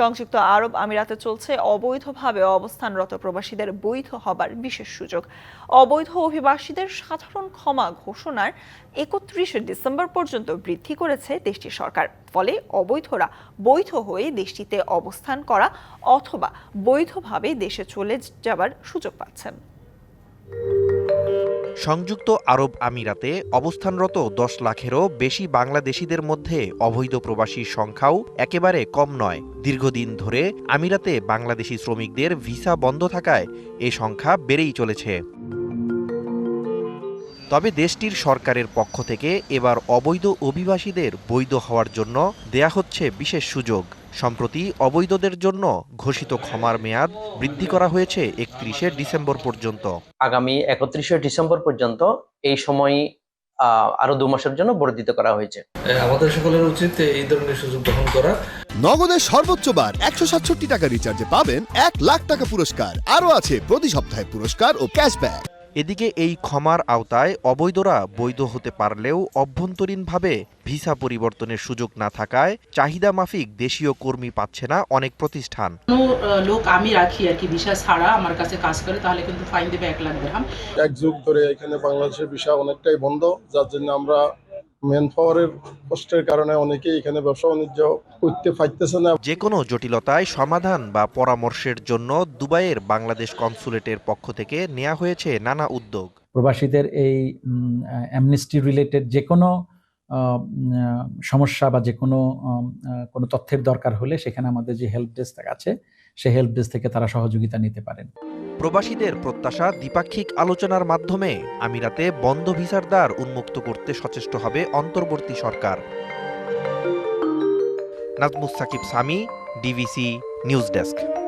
সংযুক্ত আরব আমিরাতে চলছে অবৈধভাবে অবস্থানরত প্রবাসীদের বৈধ হবার বিশেষ সুযোগ। অবৈধ অভিবাসীদের সাধারণ ক্ষমা ঘোষণার একত্রিশে ডিসেম্বর পর্যন্ত বৃদ্ধি করেছে দেশটির সরকার। ফলে অবৈধরা বৈধ হয়ে দেশটিতে অবস্থান করা অথবা বৈধভাবে দেশে চলে যাবার সুযোগ পাচ্ছেন। সংযুক্ত আরব আমিরাতে অবস্থানরত দশ লাখেরও বেশি বাংলাদেশিদের মধ্যে অবৈধ প্রবাসীর সংখ্যাও একেবারে কম নয়। দীর্ঘদিন ধরে আমিরাতে বাংলাদেশি শ্রমিকদের ভিসা বন্ধ থাকায় এ সংখ্যা বেড়েই চলেছে। তবে দেশটির সরকারের পক্ষ থেকে এবার অবৈধ অভিবাসীদের বৈধ হওয়ার জন্য দেয়া হচ্ছে বিশেষ সুযোগ। সম্প্রতি অবৈধদের জন্য ঘোষিত ক্ষমার মেয়াদ বৃদ্ধি করা হয়েছে একত্রিশে ডিসেম্বর পর্যন্ত। আগামী একত্রিশে ডিসেম্বর পর্যন্ত এই সময় আহ, আরও দু মাসের জন্য বর্ধিত করা হয়েছে। আমাদের সকলের উচিত এই ধরনের সুযোগ গ্রহণ করা। নগদের সর্বোচ্চ বার একশো সাতষট্টি টাকা রিচার্জে পাবেন এক লাখ টাকা পুরস্কার। আরও আছে প্রতি সপ্তাহে পুরস্কার ও ক্যাশব্যাক এদিকে এই ক্ষমার আওতায় অবৈধরা বৈধ হতে পারলেও অভ্যন্তরীণভাবে ভিসা পরিবর্তনের সুযোগ না থাকায় চাহিদা মাফিক দেশীয় কর্মী পাচ্ছে না অনেক প্রতিষ্ঠান। লোক আমি রাখি আর কি ভিসা ছাড়া আমার কাছে কাজ করে তাহলে কিন্তু ফাইন দেবে এক লাখ দেড় এক যুগ ধরে এখানে বাংলাদেশের ভিসা অনেকটাই বন্ধ যার জন্য আমরা ম্যান পাওয়ারের কষ্টের কারণে অনেকেই এখানে ব্যবসা বাণিজ্য করতে পারতেছে না। যে কোনো জটিলতায় সমাধান বা পরামর্শের জন্য দুবাইয়ের বাংলাদেশ কনসুলেটের পক্ষ থেকে নেওয়া হয়েছে নানা উদ্যোগ। প্রবাসীদের এই অ্যামনিস্টি রিলেটেড যে কোনো সমস্যা বা যে কোনো কোনো তথ্যের দরকার হলে সেখানে আমাদের যে হেল্প ডেস্ক আছে সেই হেল্প ডেস্ক থেকে তারা সহযোগিতা নিতে পারেন। প্রবাসীদের প্রত্যাশা দ্বিপাক্ষিক আলোচনার মাধ্যমে আমিরাতে বন্ধ ভিসার দ্বার উন্মুক্ত করতে সচেষ্ট হবে অন্তর্বর্তী সরকার। Nazmus Sakib Sami DVC news desk.